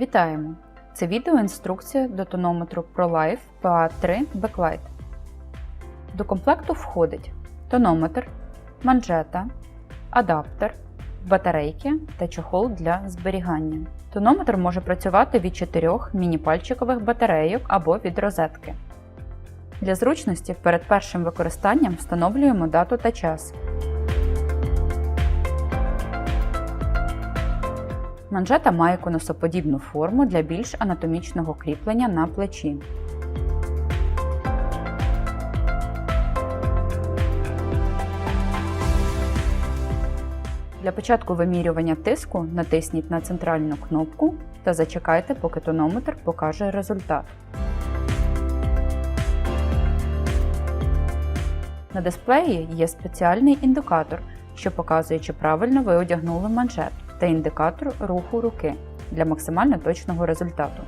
Вітаємо! Це відеоінструкція до тонометру ProLife PA3 Backlight. До комплекту входить тонометр, манжета, адаптер, батарейки та чохол для зберігання. Тонометр може працювати від 4 міні-пальчикових батарейок або від розетки. Для зручності перед першим використанням встановлюємо дату та час. Манжета має конусоподібну форму для більш анатомічного кріплення на плечі. Для початку вимірювання тиску натисніть на центральну кнопку та зачекайте, поки тонометр покаже результат. На дисплеї є спеціальний індикатор, що показує, чи правильно ви одягнули манжет, та індикатор руху руки для максимально точного результату.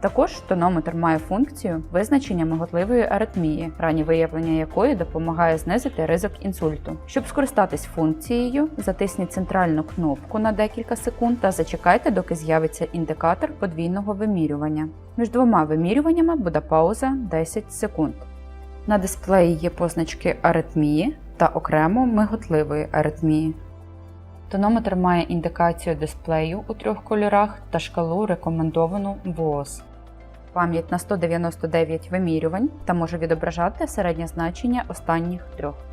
Також тонометр має функцію визначення миготливої аритмії, раннє виявлення якої допомагає знизити ризик інсульту. Щоб скористатись функцією, затисніть центральну кнопку на декілька секунд та зачекайте, доки з'явиться індикатор подвійного вимірювання. Між двома вимірюваннями буде пауза 10 секунд. На дисплеї є позначки аритмії та окремо миготливої аритмії. Тонометр має індикацію дисплею у трьох кольорах та шкалу рекомендовану ВООЗ. Пам'ять на 199 вимірювань та може відображати середнє значення останніх трьох.